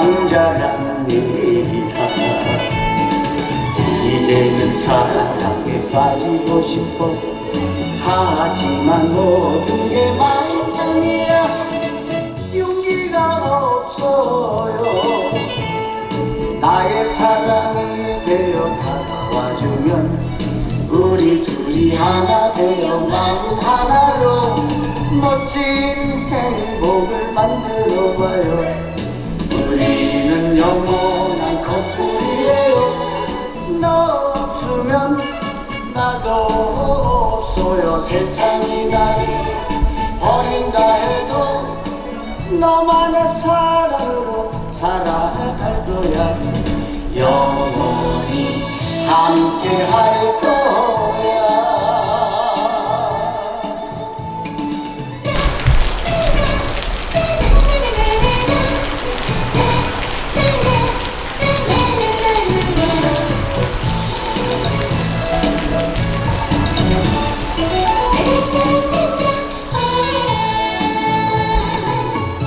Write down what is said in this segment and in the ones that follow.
왕자랍니다. 이제는 사랑에 빠지고 싶어. 하지만 모든 게 마음뿐이야 용기가 없어요. 나의 사랑이 되어 다가와주면 우리 둘이 하나 되어 마음 하나로 멋진 행복을 만들어봐요 세상이 나를 버린다 해도 너만의 사랑으로 살아갈 거야. 영원히 함께 할 거야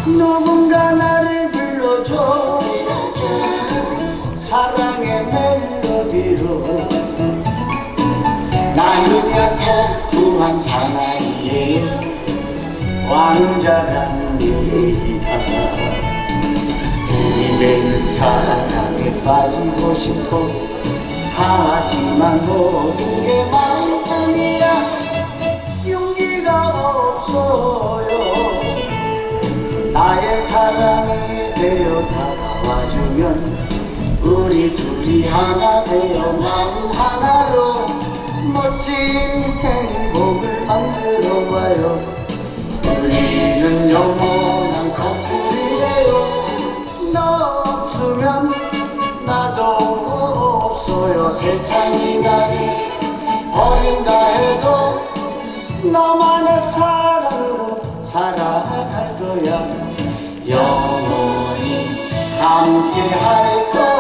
누군가 나를 불러줘. 사랑의 멜로디로. 나는 여태 구한 사나이의 왕자랍니다 이제는 사랑에 빠지고 싶어. 하지만 모든 게 나의 사랑이 되어 다가와주면 우리 둘이 하나 되어 마음 하나로 멋진 행복을 만들어 봐요. 우리는 영원한 커플이에요. 너 없으면 나도 없어요. 세상이 나 살아갈 거야. 영원히 함께 할 거야